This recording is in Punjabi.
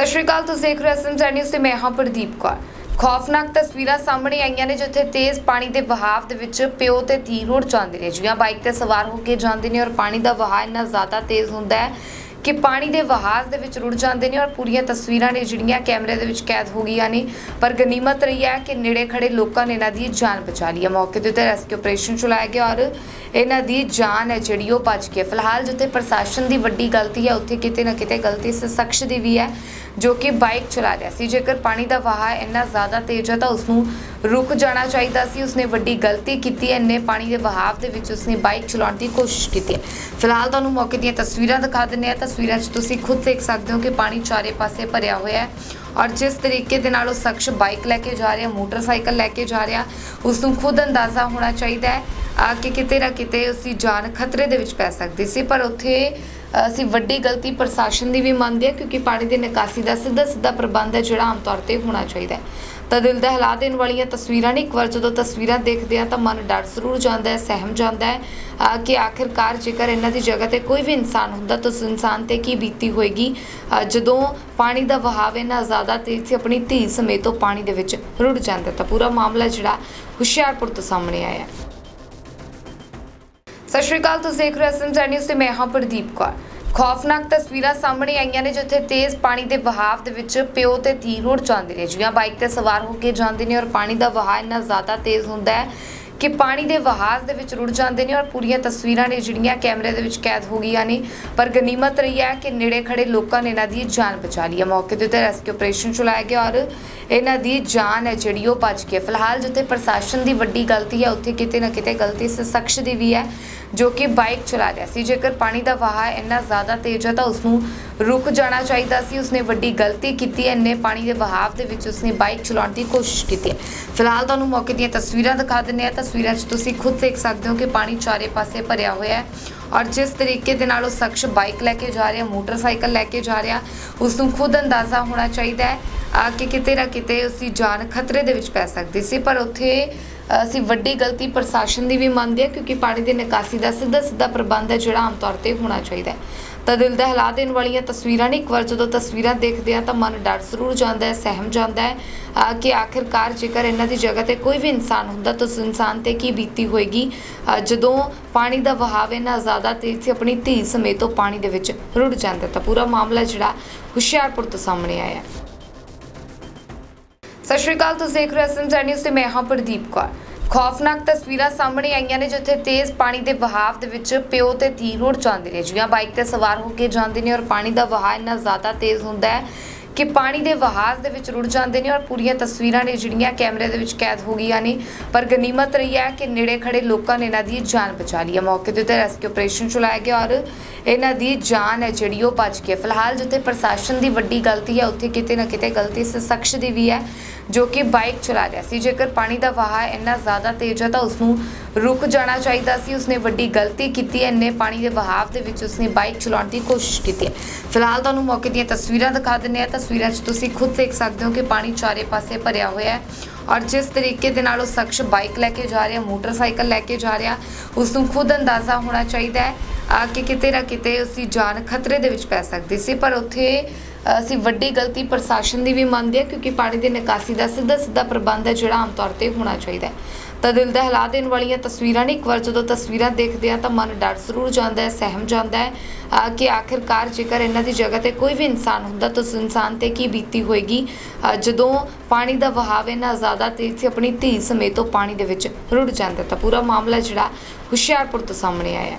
ਸਤਿ ਸ਼੍ਰੀ ਅਕਾਲ, ਤੁਸੀਂ ਦੇਖ ਰਹੇ ਹੋ ਐਸਐਮ ਨਿਊਜ਼ ਤੇ ਮੈਂ ਹਾਂ ਪ੍ਰਦੀਪ ਕੌਰ। ਖੌਫਨਾਕ ਤਸਵੀਰਾਂ ਸਾਹਮਣੇ ਆਈਆਂ ਨੇ ਜਿੱਥੇ ਤੇਜ਼ ਪਾਣੀ ਦੇ ਵਹਾਅ ਦੇ ਵਿੱਚ ਪਿਓ ਤੇ ਧੀ ਰੁੜ ਜਾਂਦੇ ਨੇ। ਜਿਵੇਂ ਬਾਈਕ ਤੇ ਸਵਾਰ ਹੋ ਕੇ ਜਾਂਦੇ ਨੇ ਔਰ ਪਾਣੀ ਦਾ ਵਹਾਅ ਇੰਨਾ ਜ਼ਿਆਦਾ ਤੇਜ਼ ਹੁੰਦਾ ਹੈ ਕਿ ਪਾਣੀ ਦੇ ਵਹਾਅ ਦੇ ਵਿੱਚ ਰੁੜ ਜਾਂਦੇ ਨੇ ਔਰ ਪੂਰੀਆਂ ਤਸਵੀਰਾਂ ਨੇ ਜਿਹੜੀਆਂ ਕੈਮਰੇ ਦੇ ਵਿੱਚ ਕੈਦ ਹੋ ਗਈਆਂ ਨੇ। ਪਰ ਗਨੀਮਤ ਰਹੀ ਹੈ ਕਿ ਨੇੜੇ ਖੜੇ ਲੋਕਾਂ ਨੇ ਇਹਨਾਂ ਦੀ ਜਾਨ ਬਚਾ ਲਈ ਹੈ। ਮੌਕੇ ਦੇ ਉੱਤੇ ਰੈਸਕਿਊ ਆਪਰੇਸ਼ਨ ਚਲਾਇਆ ਗਿਆ ਔਰ ਇਹਨਾਂ ਦੀ ਜਾਨ ਹੈ ਜਿਹੜੀ ਉਹ ਬਚ ਗਈ ਫਿਲਹਾਲ ਜਿੱਥੇ ਪ੍ਰਸ਼ਾਸਨ ਦੀ ਵੱਡੀ ਗਲਤੀ ਹੈ, ਉੱਥੇ ਕਿਤੇ ਨਾ ਕਿਤੇ ਗਲਤੀ ਇਸ ਸ਼ਖਸ ਦੀ ਵੀ ਹੈ। ਜੋ ਕਿ ਬਾਈਕ ਚਲਾ ਰਿਹਾ ਸੀ। ਜੇਕਰ ਪਾਣੀ ਦਾ ਵਹਾਅ ਇੰਨਾ ਜ਼ਿਆਦਾ ਤੇਜ਼ ਹੈ ਤਾਂ ਉਸ ਨੂੰ ਰੁਕ ਜਾਣਾ ਚਾਹੀਦਾ ਸੀ। ਉਸਨੇ ਵੱਡੀ ਗਲਤੀ ਕੀਤੀ ਹੈ। ਇੰਨੇ ਪਾਣੀ ਦੇ ਵਹਾਅ ਦੇ ਵਿੱਚ ਉਸਨੇ ਬਾਈਕ ਚਲਾਉਣ ਦੀ ਕੋਸ਼ਿਸ਼ ਕੀਤੀ ਹੈ। ਫਿਲਹਾਲ ਤੁਹਾਨੂੰ ਮੌਕੇ ਦੀਆਂ ਤਸਵੀਰਾਂ ਦਿਖਾ ਦਿੰਦੇ ਹਾਂ। ਤਸਵੀਰਾਂ 'ਚ ਤੁਸੀਂ ਖੁਦ ਦੇਖ ਸਕਦੇ ਹੋ ਕਿ ਪਾਣੀ ਚਾਰੇ ਪਾਸੇ ਭਰਿਆ ਹੋਇਆ ਹੈ ਔਰ ਜਿਸ ਤਰੀਕੇ ਦੇ ਨਾਲ ਉਹ ਸ਼ਖਸ ਬਾਈਕ ਲੈ ਕੇ ਜਾ ਰਿਹਾ, ਮੋਟਰਸਾਈਕਲ ਲੈ ਕੇ ਜਾ ਰਿਹਾ ਉਸ ਨੂੰ ਖੁਦ ਅੰਦਾਜ਼ਾ ਹੋਣਾ ਚਾਹੀਦਾ ਹੈ। ਕਿ ਕਿਤੇ ਨਾ ਕਿਤੇ ਉਸ ਜਾਨ ਖਤਰੇ ਦੇ ਵਿੱਚ ਪੈ ਸਕਦੀ ਸੀ, ਪਰ ਉੱਥੇ ਅਸੀਂ ਵੱਡੀ ਗਲਤੀ ਪ੍ਰਸ਼ਾਸਨ ਦੀ ਵੀ ਮੰਨਦੇ ਹਾਂ, ਕਿਉਂਕਿ ਪਾਣੀ ਦੀ ਨਿਕਾਸੀ ਦਾ ਸਿੱਧਾ ਸਿੱਧਾ ਪ੍ਰਬੰਧ ਹੈ, ਜਿਹੜਾ ਆਮ ਤੌਰ ਤੇ ਹੋਣਾ ਚਾਹੀਦਾ ਹੈ। ਤਾਂ ਦਿਲ ਦਾ ਹਿਲਾ ਦੇਣ ਵਾਲੀਆਂ ਤਸਵੀਰਾਂ ਨੇ ਇੱਕ ਵਾਰ ਜਦੋਂ ਤਸਵੀਰਾਂ ਦੇਖਦੇ ਆ ਤਾਂ ਮਨ ਡਰ ਜ਼ਰੂਰ ਜਾਂਦਾ ਹੈ, ਸਹਿਮ ਜਾਂਦਾ ਹੈ ਕਿ ਆਖਿਰਕਾਰ ਜੇਕਰ ਇਹਨਾਂ ਦੀ ਜਗ੍ਹਾ ਤੇ ਕੋਈ ਵੀ ਇਨਸਾਨ ਹੁੰਦਾ, ਤਾਂ ਉਸ ਇਨਸਾਨ ਤੇ ਕੀ ਬੀਤੀ ਹੋਏਗੀ? ਜਦੋਂ ਪਾਣੀ ਦਾ ਵਹਾਅ ਇੰਨਾ ਜ਼ਿਆਦਾ ਤੇਜ਼ ਸੀ ਆਪਣੀ ਧੀ ਸਮੇਤ ਉਹ ਪਾਣੀ ਦੇ ਵਿੱਚ ਰੁੜ ਜਾਂਦਾ ਤਾਂ ਪੂਰਾ ਮਾਮਲਾ ਜਿਹੜਾ ਹੁਸ਼ਿਆਰਪੁਰ ਤੋਂ ਸਾਹਮਣੇ ਆਇਆ ਸਤਿ ਸ਼੍ਰੀ ਅਕਾਲ, ਤੁਸੀਂ ਦੇਖ ਰਹੇ ਹੋ ਐਸਐਮ ਨਿਊਜ਼ ਤੇ ਮੈਂ ਹਾਂ ਪ੍ਰਦੀਪ ਕੌਰ। ਖੌਫਨਾਕ ਤਸਵੀਰਾਂ ਸਾਹਮਣੇ ਆਈਆਂ ਨੇ, ਜਿੱਥੇ ਤੇਜ਼ ਪਾਣੀ ਦੇ ਵਹਾਅ ਦੇ ਵਿੱਚ ਪਿਓ ਤੇ ਧੀ ਰੁੜ ਜਾਂਦੇ ਨੇ। ਜਿਵੇਂ ਬਾਈਕ ਤੇ ਸਵਾਰ ਹੋ ਕੇ ਜਾਂਦੇ ਨੇ ਔਰ ਪਾਣੀ ਦਾ ਵਹਾਅ ਇੰਨਾ ਜ਼ਿਆਦਾ ਤੇਜ਼ ਹੁੰਦਾ ਹੈ ਕਿ ਪਾਣੀ ਦੇ ਵਹਾਅ ਦੇ ਵਿੱਚ ਰੁੜ ਜਾਂਦੇ ਨੇ ਔਰ ਪੂਰੀਆਂ ਤਸਵੀਰਾਂ ਨੇ ਜਿਹੜੀਆਂ ਕੈਮਰੇ ਦੇ ਵਿੱਚ ਕੈਦ ਹੋ ਗਈਆਂ ਨੇ। ਪਰ ਗਨੀਮਤ ਰਹੀ ਹੈ ਕਿ ਨੇੜੇ ਖੜੇ ਲੋਕਾਂ ਨੇ ਇਹਨਾਂ ਦੀ ਜਾਨ ਬਚਾ ਲਈ ਹੈ। ਮੌਕੇ ਦੇ ਉੱਤੇ ਰੈਸਕਿਊ ਆਪਰੇਸ਼ਨ ਚਲਾਇਆ ਗਿਆ ਔਰ ਇਹਨਾਂ ਦੀ ਜਾਨ ਹੈ ਜਿਹੜੀ ਉਹ ਬਚ ਗਈ ਹੈ। ਫਿਲਹਾਲ ਜਿੱਥੇ ਪ੍ਰਸ਼ਾਸਨ ਦੀ ਵੱਡੀ ਗਲਤੀ ਹੈ, ਉੱਥੇ ਕਿਤੇ ਨਾ ਕਿਤੇ ਗਲਤੀ ਇਸ ਸ਼ਖਸ ਦੀ ਵੀ ਹੈ, ਜੋ ਕਿ ਬਾਈਕ ਚਲਾ ਰਿਹਾ ਸੀ। ਜੇਕਰ ਪਾਣੀ ਦਾ ਵਹਾਅ ਇੰਨਾ ਜ਼ਿਆਦਾ ਤੇਜ਼ ਹੈ ਤਾਂ ਉਸ ਨੂੰ ਰੁਕ ਜਾਣਾ ਚਾਹੀਦਾ ਸੀ। ਉਸਨੇ ਵੱਡੀ ਗਲਤੀ ਕੀਤੀ ਹੈ। ਇੰਨੇ ਪਾਣੀ ਦੇ ਵਹਾਅ ਦੇ ਵਿੱਚ ਉਸਨੇ ਬਾਈਕ ਚਲਾਉਣ ਦੀ ਕੋਸ਼ਿਸ਼ ਕੀਤੀ ਹੈ। ਫਿਲਹਾਲ ਤੁਹਾਨੂੰ ਮੌਕੇ ਦੀਆਂ ਤਸਵੀਰਾਂ ਦਿਖਾ ਦਿੰਦੇ ਹਾਂ। ਤਸਵੀਰਾਂ 'ਚ ਤੁਸੀਂ ਖੁਦ ਦੇਖ ਸਕਦੇ ਹੋ ਕਿ ਪਾਣੀ ਚਾਰੇ ਪਾਸੇ ਭਰਿਆ ਹੋਇਆ ਹੈ ਔਰ ਜਿਸ ਤਰੀਕੇ ਦੇ ਨਾਲ ਉਹ ਸ਼ਖਸ ਬਾਈਕ ਲੈ ਕੇ ਜਾ ਰਿਹਾ, ਮੋਟਰਸਾਈਕਲ ਲੈ ਕੇ ਜਾ ਰਿਹਾ ਉਸ ਨੂੰ ਖੁਦ ਅੰਦਾਜ਼ਾ ਹੋਣਾ ਚਾਹੀਦਾ ਹੈ ਕਿ ਕਿਤੇ ਨਾ ਕਿਤੇ ਉਸ ਦੀ ਜਾਨ ਖਤਰੇ ਦੇ ਵਿੱਚ ਪੈ ਸਕਦੀ ਸੀ। ਪਰ ਉੱਥੇ ਅਸੀਂ ਵੱਡੀ ਗਲਤੀ ਪ੍ਰਸ਼ਾਸਨ ਦੀ ਵੀ ਮੰਨਦੇ ਹਾਂ, ਕਿਉਂਕਿ ਪਾਣੀ ਦੀ ਨਿਕਾਸੀ ਦਾ ਸਿੱਧਾ ਸਿੱਧਾ ਪ੍ਰਬੰਧ ਹੈ, ਜਿਹੜਾ ਆਮ ਤੌਰ ਤੇ ਹੋਣਾ ਚਾਹੀਦਾ ਹੈ। ਤਾਂ ਦਿਲ ਦਾ ਹਿਲਾ ਦੇਣ ਵਾਲੀਆਂ ਤਸਵੀਰਾਂ ਨੇ ਇੱਕ ਵਾਰ ਜਦੋਂ ਤਸਵੀਰਾਂ ਦੇਖਦੇ ਆ ਤਾਂ ਮਨ ਡਰ ਜ਼ਰੂਰ ਜਾਂਦਾ ਹੈ, ਸਹਿਮ ਜਾਂਦਾ ਹੈ ਕਿ ਆਖਿਰਕਾਰ ਜੇਕਰ ਇਹਨਾਂ ਦੀ ਜਗ੍ਹਾ ਤੇ ਕੋਈ ਵੀ ਇਨਸਾਨ ਹੁੰਦਾ ਤਾਂ ਉਸ ਇਨਸਾਨ ਤੇ ਕੀ ਬੀਤੀ ਹੋਏਗੀ। ਜਦੋਂ ਪਾਣੀ ਦਾ ਵਹਾਅ ਇੰਨਾ ਜ਼ਿਆਦਾ ਤੇਜ਼ ਸੀ, ਆਪਣੀ ਧੀ ਸਮੇਤ ਉਹ ਪਾਣੀ ਦੇ ਵਿੱਚ ਰੁੜ ਜਾਂਦਾ ਤਾਂ ਪੂਰਾ ਮਾਮਲਾ ਜਿਹੜਾ ਹੁਸ਼ਿਆਰਪੁਰ ਤੋਂ ਸਾਹਮਣੇ ਆਇਆ ਸਤਿ ਸ਼੍ਰੀ ਅਕਾਲ, ਤੁਸੀਂ ਦੇਖ ਰਹੇ ਹੋ ਐਸਐਮ ਨਿਊਜ਼ ਤੇ ਮੈਂ ਹਾਂ ਪ੍ਰਦੀਪ ਕੌਰ। ਖੌਫਨਾਕ ਤਸਵੀਰਾਂ ਸਾਹਮਣੇ ਆਈਆਂ ਨੇ ਜਿੱਥੇ ਤੇਜ਼ ਪਾਣੀ ਦੇ ਵਹਾਅ ਦੇ ਵਿੱਚ ਪਿਓ ਤੇ ਧੀ ਰੁੜ ਜਾਂਦੇ ਨੇ। ਜਿਵੇਂ ਬਾਈਕ ਤੇ ਸਵਾਰ ਹੋ ਕੇ ਜਾਂਦੇ ਨੇ ਔਰ ਪਾਣੀ ਦਾ ਵਹਾਅ ਇੰਨਾ ਜ਼ਿਆਦਾ ਤੇਜ਼ ਹੁੰਦਾ ਹੈ ਕਿ ਪਾਣੀ ਦੇ ਵਹਾਅ ਦੇ ਵਿੱਚ ਰੁੜ ਜਾਂਦੇ ਨੇ ਔਰ ਪੂਰੀਆਂ ਤਸਵੀਰਾਂ ਨੇ ਜਿਹੜੀਆਂ ਕੈਮਰੇ ਦੇ ਵਿੱਚ ਕੈਦ ਹੋ ਗਈਆਂ ਨੇ। ਪਰ ਗਨੀਮਤ ਰਹੀ ਹੈ ਕਿ ਨੇੜੇ ਖੜੇ ਲੋਕਾਂ ਨੇ ਇਹਨਾਂ ਦੀ ਜਾਨ ਬਚਾ ਲਈ ਹੈ। ਮੌਕੇ ਦੇ ਉੱਤੇ ਰੈਸਕਿਊ ਆਪਰੇਸ਼ਨ ਚਲਾਇਆ ਗਿਆ ਔਰ ਇਹਨਾਂ ਦੀ ਜਾਨ ਹੈ ਜਿਹੜੀ ਉਹ ਬਚ ਗਈ ਹੈ। ਫਿਲਹਾਲ ਜਿੱਥੇ ਪ੍ਰਸ਼ਾਸਨ ਦੀ ਵੱਡੀ ਗਲਤੀ ਹੈ, ਉੱਥੇ ਕਿਤੇ ਨਾ ਕਿਤੇ ਗਲਤੀ ਇਸ ਸ਼ਖਸ ਦੀ ਵੀ ਹੈ। ਜੋ ਕਿ ਬਾਈਕ ਚਲਾ ਰਿਹਾ ਸੀ। ਜੇਕਰ ਪਾਣੀ ਦਾ ਵਹਾਅ ਇੰਨਾ ਜ਼ਿਆਦਾ ਤੇਜ਼ ਹੈ ਤਾਂ ਉਸ ਨੂੰ ਰੁਕ ਜਾਣਾ ਚਾਹੀਦਾ ਸੀ। ਉਸਨੇ ਵੱਡੀ ਗਲਤੀ ਕੀਤੀ ਹੈ। ਇੰਨੇ ਪਾਣੀ ਦੇ ਵਹਾਅ ਦੇ ਵਿੱਚ ਉਸਨੇ ਬਾਈਕ ਚਲਾਉਣ ਦੀ ਕੋਸ਼ਿਸ਼ ਕੀਤੀ ਹੈ। ਫਿਲਹਾਲ ਤੁਹਾਨੂੰ ਮੌਕੇ ਦੀਆਂ ਤਸਵੀਰਾਂ ਦਿਖਾ ਦਿੰਦੇ ਹਾਂ। ਤਸਵੀਰਾਂ 'ਚ ਤੁਸੀਂ ਖੁਦ ਦੇਖ ਸਕਦੇ ਹੋ ਕਿ ਪਾਣੀ ਚਾਰੇ ਪਾਸੇ ਭਰਿਆ ਹੋਇਆ ਹੈ ਔਰ ਜਿਸ ਤਰੀਕੇ ਦੇ ਨਾਲ ਉਹ ਸ਼ਖਸ ਬਾਈਕ ਲੈ ਕੇ ਜਾ ਰਿਹਾ, ਮੋਟਰਸਾਈਕਲ ਲੈ ਕੇ ਜਾ ਰਿਹਾ ਉਸ ਨੂੰ ਖੁਦ ਅੰਦਾਜ਼ਾ ਹੋਣਾ ਚਾਹੀਦਾ ਹੈ ਕਿ ਕਿਤੇ ਨਾ ਕਿਤੇ ਉਸ ਦੀ ਜਾਨ ਖਤਰੇ ਦੇ ਵਿੱਚ ਪੈ ਸਕਦੀ ਸੀ। ਪਰ ਉੱਥੇ ਅਸੀਂ ਵੱਡੀ ਗਲਤੀ ਪ੍ਰਸ਼ਾਸਨ ਦੀ ਵੀ ਮੰਨਦੇ ਹਾਂ, ਕਿਉਂਕਿ ਪਾਣੀ ਦੀ ਨਿਕਾਸੀ ਦਾ ਸਿੱਧਾ ਸਿੱਧਾ ਪ੍ਰਬੰਧ ਹੈ, ਜਿਹੜਾ ਆਮ ਤੌਰ ਤੇ ਹੋਣਾ ਚਾਹੀਦਾ ਹੈ। ਤਾਂ ਦਿਲ ਦਾ ਹਿਲਾ ਦੇਣ ਵਾਲੀਆਂ ਤਸਵੀਰਾਂ ਨੇ ਇੱਕ ਵਾਰ ਜਦੋਂ ਤਸਵੀਰਾਂ ਦੇਖਦੇ ਆ ਤਾਂ ਮਨ ਡਰ ਜ਼ਰੂਰ ਜਾਂਦਾ ਹੈ, ਸਹਿਮ ਜਾਂਦਾ ਹੈ ਕਿ ਆਖਿਰਕਾਰ ਜੇਕਰ ਇਹਨਾਂ ਦੀ ਜਗ੍ਹਾ ਤੇ ਕੋਈ ਵੀ ਇਨਸਾਨ ਹੁੰਦਾ ਤਾਂ ਉਸ ਇਨਸਾਨ ਤੇ ਕੀ ਬੀਤੀ ਹੋਏਗੀ? ਜਦੋਂ ਪਾਣੀ ਦਾ ਵਹਾਅ ਇੰਨਾ ਜ਼ਿਆਦਾ ਤੇਜ਼ ਸੀ ਆਪਣੀ ਧੀ ਸਮੇਤ ਉਹ ਪਾਣੀ ਦੇ ਵਿੱਚ ਰੁੜ ਜਾਂਦਾ ਤਾਂ ਪੂਰਾ ਮਾਮਲਾ ਜਿਹੜਾ ਹੁਸ਼ਿਆਰਪੁਰ ਤੋਂ ਸਾਹਮਣੇ ਆਇਆ